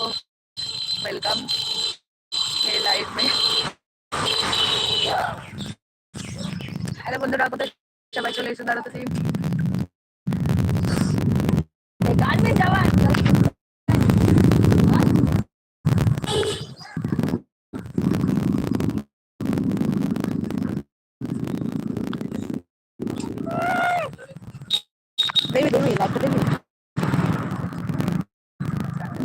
Welcome मेरे life में আরে বন্ধুরা কোথায় সবাই চলে এসে দাঁড়াতে গান में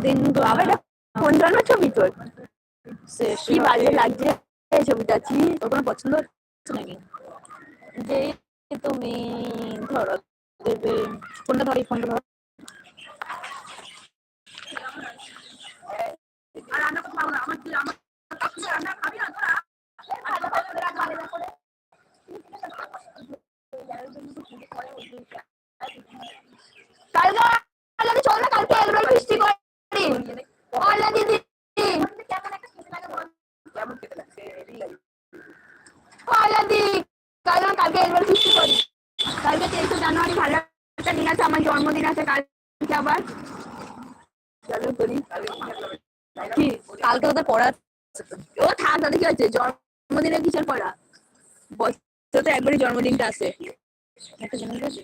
দিন আবার কোন জন্মের ছবি তোর। কি বাজে লাগছে এই ছবিটা? ছি তোর কোনো পছন্দ হচ্ছে নাকি? যে তুমি ধরো দেবে ফোনটা ধরি ফোনটা ধরো। কালকে চল না কালকে একবার বৃষ্টি করি অনলাইন দিদি পয়লা দিক কারণ কালকে একবার বৃষ্টি করি কালকে তেইশে জানুয়ারি ভালো একটা দিন আছে, আমার জন্মদিন আছে, কালকে আবার। কালকে ওদের পড়া ও থাক তাদের কি হচ্ছে জন্মদিনে কিসের পড়া। বছর তো একবারই জন্মদিনটা আছে। একটা জন্মদিন আছে?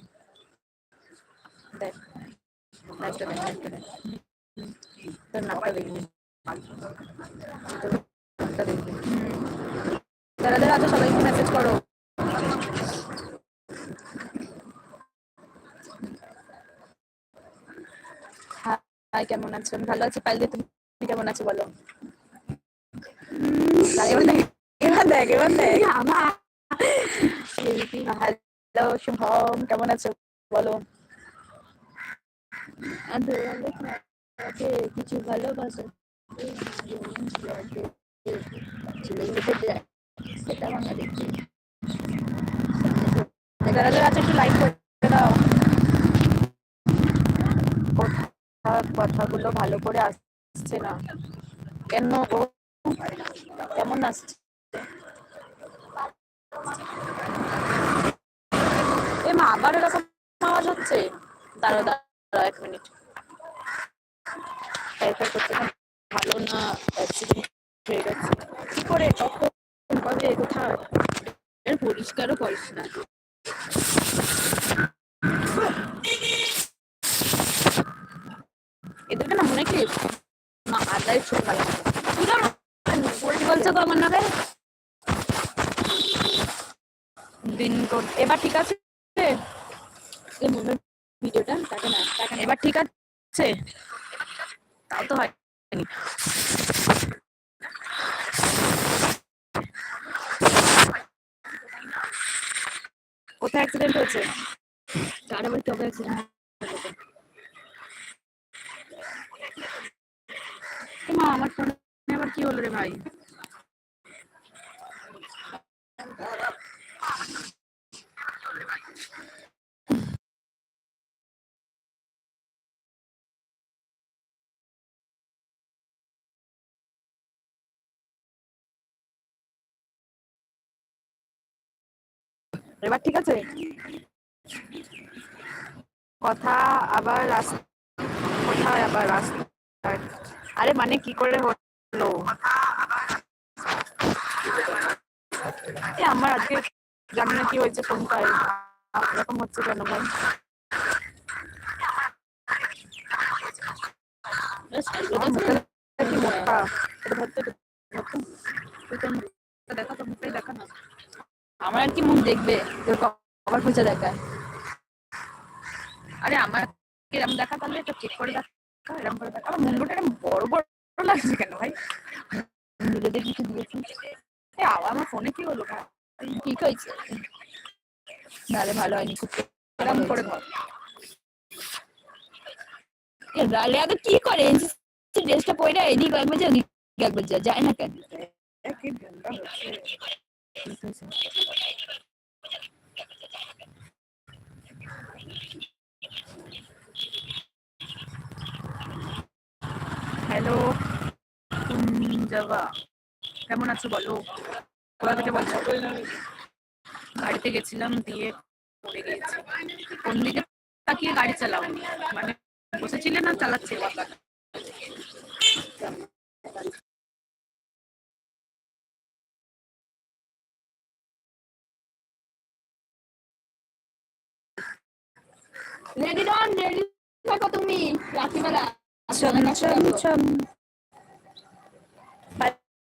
তোর আছে সবাইকে মেসেজ করো। হাই কেমন আছো ভালো আছি পাইলে তুমি কেমন আছো বলো? এবার দেখ এবার দেখ এবার দেখ। হ্যালো শুভম কেমন আছো বলো? কিছু ভালোবাসো সেটা আমরা দেখছি একটু লাইক করে দাও কথা কথাগুলো ভালো করে আসছে না। কেন গো কেমন আসছে? মা আবার এরকম আওয়াজ হচ্ছে? দাঁড়া দাঁড়া এক মিনিট। ভালো না অ্যাক্সিডেন্ট হয়ে গেছে। কি করে? কখন? কবে? কোথায়? পরিষ্কারও করিস না এদেরকে না মনে কি মা আদায় ছোট ভালো কি বলছো তো আমার নামে দিন এবার ঠিক আছে? ভিডিওটা। এবার ঠিক আছে তাও তো হয়নি। কোথায় অ্যাক্সিডেন্ট হয়েছে? আবার কবে অ্যাক্সিডেন্ট মা আমার ফোনে আবার কি হলো রে ভাই। এবার ঠিক আছে? কথা আবার রাস্তা কোথায় আবার রাস্তা আরে মানে কি করে হলো এ আমার আজকে জানি না কি হয়েছে ফোনটায় এরকম হচ্ছে কেন ভাই? এটা? এটা আমার আর কি মুখ দেখবে কভার খুঁজে দেখায়। আরে, আমার এরকম দেখা, তাহলে একটু চেক করে দেখা, এরকম করে দেখা। আমার মুন্ডুটা বড় বড় লাগছে আমার ফোনে কি হলো ঠিক হয়েছে নালে ভালো হয়নি খুব করে ধর রালে আগে কি করে ড্রেসটা পরে এদিক একবার যা ওদিক একবার যা যায় না কেন হ্যালো যাওয়া কেমন আছো বলো? কোথা থেকে বলছো? গাড়িতে গেছিলাম দিয়ে পড়ে গিয়েছি। কোন দিকে তাকিয়ে গাড়ি চালাও? মানে বসেছিলে না চালাচ্ছে? রেডি ডান রেডি থাকো তুমি। রাত্রিবেলা চম চম চম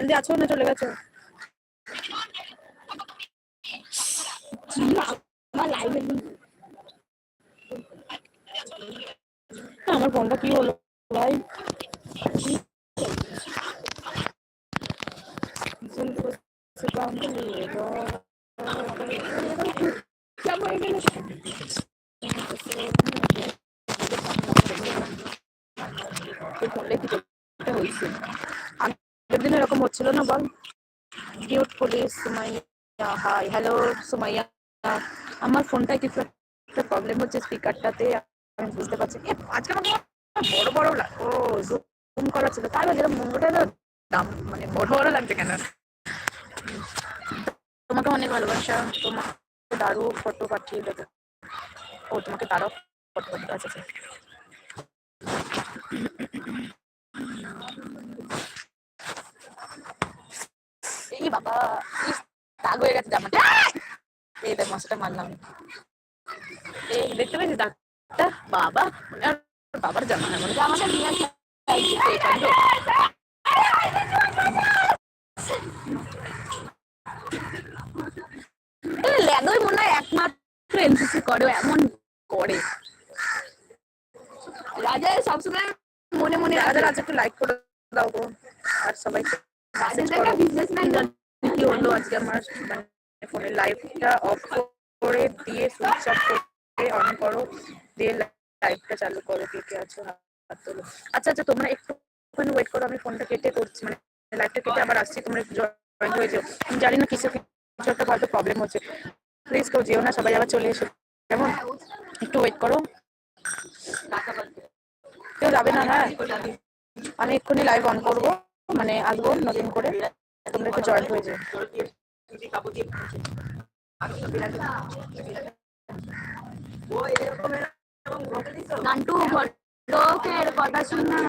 বাইরে আছো না চলে গেছো? আমার ফোনটা কি হলো ভাই? হয়ে হয়েছে? আগের এরকম হচ্ছিল না, বল। Cute police, Sumaiya, hi, hello, Sumaiya. আমার ফোনটায় কিছু একটা প্রবলেম হচ্ছে স্পিকারটাতে আমি বুঝতে পারছি আজকে আমাকে বড় বড় ও জুম করা ছিল। তাই বলে মুন্ডটা দাম মানে বড় বড় লাগছে কেন? তোমাকে অনেক ভালোবাসা, তোমাকে দারু ফটো পাঠিয়ে দেবে। ও, তোমাকে তারও ফটো পাঠিয়ে আছে বাবা মনে হয় একমাত্র এনসিসি করে এমন করে। রাজা, সবসময় মনে মনে যারা আছে একটু লাইক করে দাও আর সবাই রাজা কি হলো আজকে আমার লাইভটা অফ করে দিয়ে সুইচ অন করো দিয়ে লাইভটা চালু করো কে কে আছো আচ্ছা আচ্ছা তোমরা ওয়েট করো, আমি ফোনটা কেটে করছি মানে কেটে আবার আমি জানি না কিছু কিছু একটা হয়তো প্রবলেম হচ্ছে। প্লিজ কেউ যেও না, সবাই আবার চলে এসো। কেমন? একটু ওয়েট করো। কেউ যাবে না হ্যাঁ আমি এক্ষুনি লাইভ অন করব। মানে আসব নতুন করে তোমরা একটু জয়েন হয়ে যাও নান্টু ভট্টকের কথা শুন না।